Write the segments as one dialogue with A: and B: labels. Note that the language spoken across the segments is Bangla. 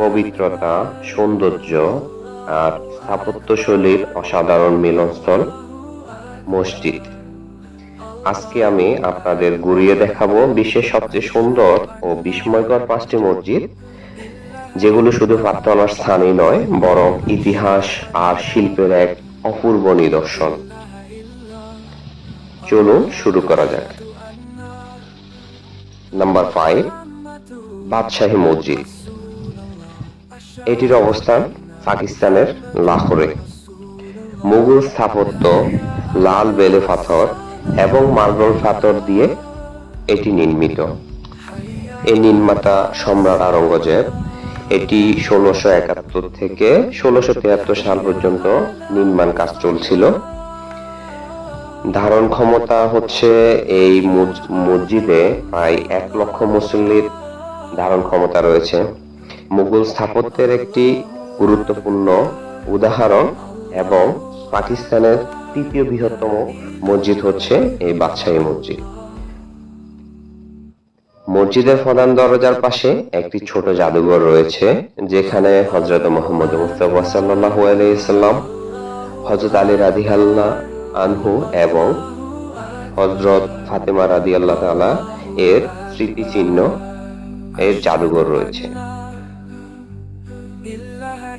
A: পবিত্রতা, সৌন্দর্য আর স্থাপত্যশৈলীর অসাধারণ মিলনস্থল মসজিদ। আজকে আমি আপনাদের ঘুরিয়ে দেখাবো বিশ্বের সবচেয়ে সুন্দর ও বিস্ময়কর পাঁচটি মসজিদ, যেগুলো শুধু প্রার্থনার স্থানই নয়, বরং ইতিহাস আর শিল্পের এক অপূর্ব নিদর্শন। চলুন শুরু করা যাক। নাম্বার ফাইভ বাদশাহী মসজিদ। এটির অবস্থান পাকিস্তানের লাহোরে। মুঘল স্থাপত্য, লাল বেলে পাথর এবং মার্বেল পাথর দিয়ে এটি নির্মিত। এই নির্মাতা সম্রাট আরঙ্গজেব এটি ষোলোশো একাত্তর থেকে ষোলোশো তিয়াত্তর সাল পর্যন্ত নির্মাণ কাজ চলছিল। ধারণ ক্ষমতা হচ্ছে এই মস- মসজিদে প্রায় এক লক্ষ মুসল্লির ধারণ ক্ষমতা রয়েছে। মুঘল স্থাপত্যের একটি গুরুত্বপূর্ণ উদাহরণ এবং পাকিস্তানের তৃতীয় বৃহত্তম মসজিদ হচ্ছে এই বাদশাহী মসজিদ। মসজিদের প্রধান দরজার পাশে একটি ছোট জাদুঘর রয়েছে, যেখানে হজরত মোহাম্মদ মুস্তফা সাল্লাল্লাহু আলাইহি সাল্লাম হজরত আলী রাদিহাল্লাহ আনহু এবং হজরত ফাতেমা রাদি আল্লাহ তালা এর স্মৃতিচিহ্ন এর জাদুঘর রয়েছে।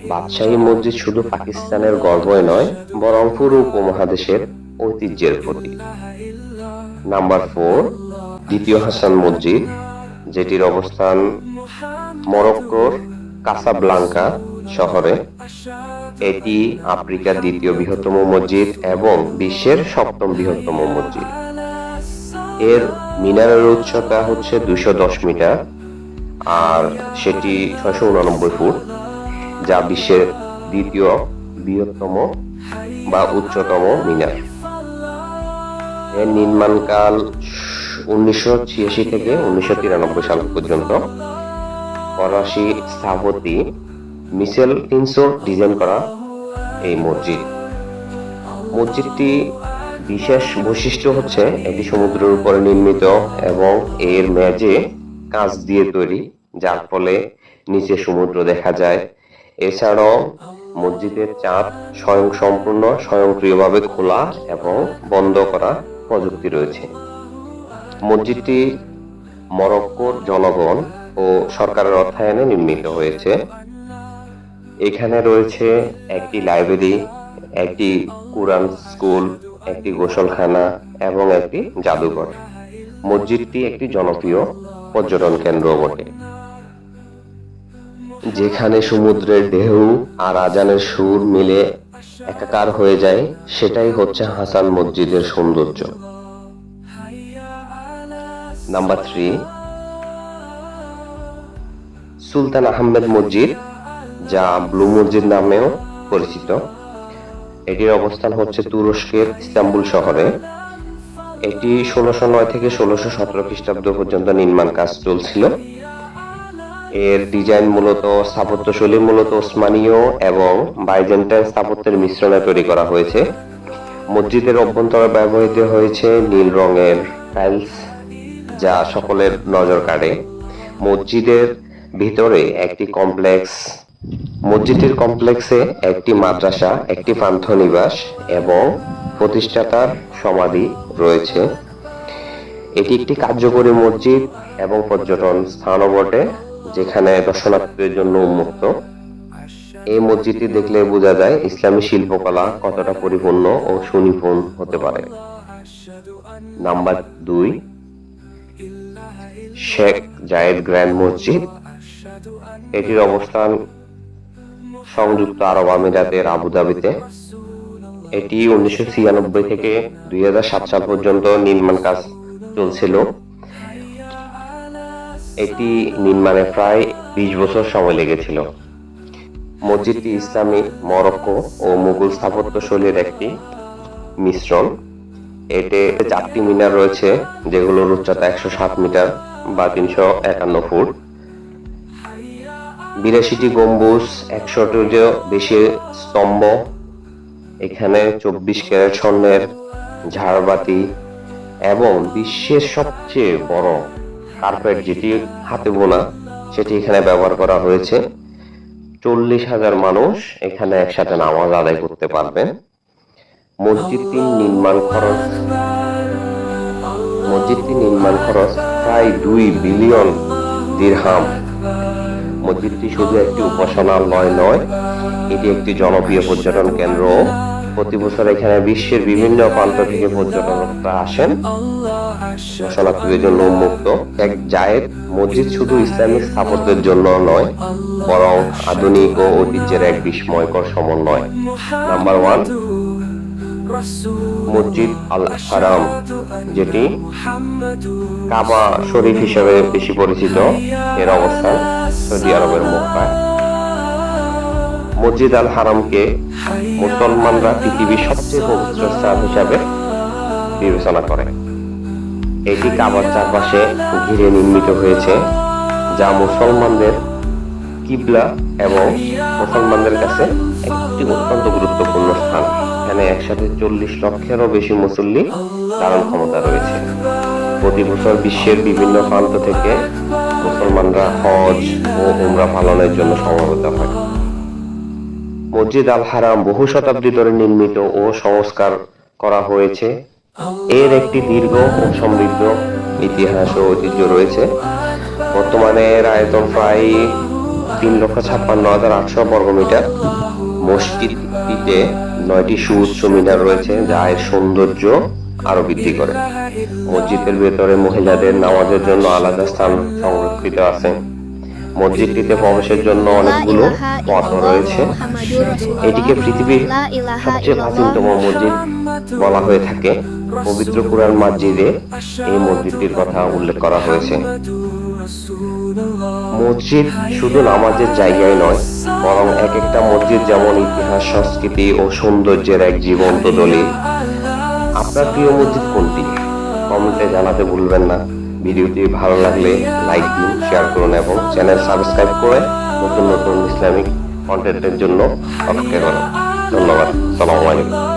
A: বাদশাহী মসজিদ শুধু পাকিস্তানের গর্বই নয়, বরং পুরো উপমহাদেশের ঐতিহ্যের প্রতীক। নাম্বার ফোর দ্বিতীয় হাসান মসজিদ, যেটির অবস্থান মরক্কোর কাসাব্লাঙ্কা শহরে। এটি আফ্রিকার দ্বিতীয় বৃহত্তম মসজিদ এবং বিশ্বের সপ্তম বৃহত্তম মসজিদ। এর মিনারের উচ্চতা হচ্ছে দুশো দশ মিটার, আর সেটি ছয়শো উনানব্বই ফুট। যা বিশ্বের দ্বিতীয় বৃহত্তম বা উচ্চতম মিনার। এর নির্মাণকাল উনিশশো ছিয়াশি থেকে উনিশশো তিরানব্বই সাল পর্যন্ত। ফরাসি স্থাপতি মিশেল টিনসো ডিজাইন করা এই মসজিদ। মসজিদটি বিশেষ বৈশিষ্ট্য হচ্ছে, এটি সমুদ্রের উপরে নির্মিত এবং এর মেঝে কাঁচ দিয়ে তৈরি, যার ফলে নিচে সমুদ্র দেখা যায়। এছাড়াও মসজিদের চাঁদ স্বয়ং সম্পূর্ণ, স্বয়ংক্রিয়ভাবে খোলা এবং বন্ধ করা প্রযুক্তি রয়েছে। মসজিদটি মরক্কোর জনগণ ও সরকারের অর্থায়নে নির্মিত হয়েছে। এখানে রয়েছে একটি লাইব্রেরি, একটি কুরআন স্কুল, একটি গোসলখানা এবং একটি জাদুঘর। মসজিদটি একটি জনপ্রিয় পর্যটন কেন্দ্র বটে। যেখানে সমুদ্রের ঢেউ আর আজানের সুর মিলে একাকার হয়ে যায়, সেটাই হচ্ছে হাসান মসজিদের সৌন্দর্য। নাম্বার থ্রি সুলতান আহমেদ মসজিদ, যা ব্লু মসজিদ নামেও পরিচিত। এটির অবস্থান হচ্ছে তুরস্কের ইস্তাম্বুল শহরে। এটি ষোলোশো নয় থেকে ষোলোশো সতেরো খ্রিস্টাব্দ পর্যন্ত নির্মাণ কাজ চলছিল। এর ডিজাইন মূলত স্থাপত্যশৈলী মূলত ওসমানীয় এবং বাইজেন্টাইন স্থাপত্যের মিশ্রণে তৈরি করা হয়েছে। মসজিদের অভ্যন্তরে ব্যবহৃত হয়েছে নীল রঙের টাইলস যা সকলের নজর কাড়ে। মসজিদের ভিতরে একটি কমপ্লেক্স। মসজিদের কমপ্লেক্সে একটি মাদ্রাসা, একটি পান্থনিবাস এবং প্রতিষ্ঠাতার সমাধি রয়েছে। এটি একটি কার্যকরী মসজিদ এবং পর্যটন স্থানও বটে। যেখানে দর্শনার্থীদের জন্য উন্মুক্ত। এই মসজিদটি দেখলে বোঝা যায় ইসলামী শিল্পকলা কতটা পরিপূর্ণ ও সুনিপুণ হতে পারে। নাম্বার দুই, শেখ জায়েদ গ্র্যান্ড মসজিদ। এটির অবস্থান সংযুক্ত আরব আমিরাতের আবুধাবিতে। এটি উনিশশো ছিয়ানব্বই থেকে দুই সাত সাল পর্যন্ত নির্মাণ কাজ চলছিল। এটি নির্মাণে প্রায় বিশ বছর সময় লেগেছিল। মসজিদটি ইসলামী, মরক্কো ও মুঘল স্থাপত্য শৈলীর একটি মিশ্রণ। এতে চারটি মিনার রয়েছে, যেগুলোর উচ্চতা একশো সাত মিটার বা তিনশো একান্ন ফুট। বিরাশিটি গম্বুজ, একশোটিরও বেশি স্তম্ভ, এখানে চব্বিশ ক্যারেট স্বর্ণের ঝাড়বাতি এবং বিশ্বের সবচেয়ে বড় কার্পেট যেটি হাতে বোনা, সেটি এখানে ব্যবহার করা হয়েছে। চল্লিশ হাজার মানুষ এখানে একসাথে নামাজ আদায় করতে পারবেন। মসজিদটি নির্মাণ খরচ। মসজিদটি নির্মাণ খরচ, প্রায় দুই বিলিয়ন দিরহাম। মসজিদটি শুধু একটি উপাসনালয় নয়, এটি একটি জনপ্রিয় পর্যটন কেন্দ্র প্রতি বছর এখানে বিশ্বের বিভিন্ন প্রান্ত থেকে পর্যটকরা আসেন। দর্শনার্থীদের জন্য উন্মুক্ত। এক জায়েদ মসজিদ শুধু ইসলামিক স্থাপত্যের জন্য নয়, বরং আধুনিক ও ঐতিহ্যের এক বিস্ময়কর সমন্বয়। নাম্বার ওয়ান মসজিদ আল হারাম, যেটি কাবা শরীফ হিসেবে বেশি পরিচিত। এর অবস্থান সৌদি আরবের মক্কায়। মসজিদ আল হারামকে মুসলমানরা পৃথিবীর সবচেয়ে পবিত্র স্থান হিসাবে বিবেচনা করে। এটি কাবার চারপাশে ঘিরে নির্মিত হয়েছে, যা মুসলমানদের কিবলা এবং মুসলমানদের কাছে একটি অত্যন্ত গুরুত্বপূর্ণ স্থান। এখানে একসাথে চল্লিশ লক্ষেরও বেশি মুসল্লি ধারণ ক্ষমতা রয়েছে। প্রতি বছর বিশ্বের বিভিন্ন প্রান্ত থেকে মুসলমানরা হজ ও উমরা পালনের জন্য সমবেত হয়। মসজিদ আল হারাম বহু শতাব্দী ধরে নির্মিত ও সংস্কার করা হয়েছে। এর একটি দীর্ঘ ও সমৃদ্ধ ইতিহাস ও ঐতিহ্য রয়েছে। বর্তমানে এর আয়তন প্রায় তিন লক্ষ ছাপ্পান্ন হাজার আটশো বর্গমিটার মসজিদটিতে নয়টি সুউচ্চ মিনার রয়েছে, যা এর সৌন্দর্য আরও বৃদ্ধি করে। মসজিদের ভেতরে মহিলাদের নামাজের জন্য আলাদা স্থান সংরক্ষিত আছে। মসজিদটিতে প্রবেশের জন্য অনেকগুলো পথ রয়েছে। এটিকে পৃথিবীর সবচেয়ে প্রাচীনতম মসজিদ বলা হয়ে থাকে। পবিত্র কুরআন মসজিদে এই মসজিদটির কথা উল্লেখ করা হয়েছে। মসজিদ শুধু নামাজের জায়গায় নয়, বরং এক একটা মসজিদ যেমন ইতিহাস, সংস্কৃতি ও সৌন্দর্যের এক জীবন্ত দলিল। আপনার প্রিয় মসজিদ কোনটি? কমেন্টে জানাতে ভুলবেন না। ভিডিওটি ভালো লাগলে লাইক দিন। শেয়ার করুন এবং চ্যানেল সাবস্ক্রাইব করে নতুন নতুন ইসলামিক কন্টেন্টের জন্য অপেক্ষা করুন। ধন্যবাদ। সালামু আলাইকুম।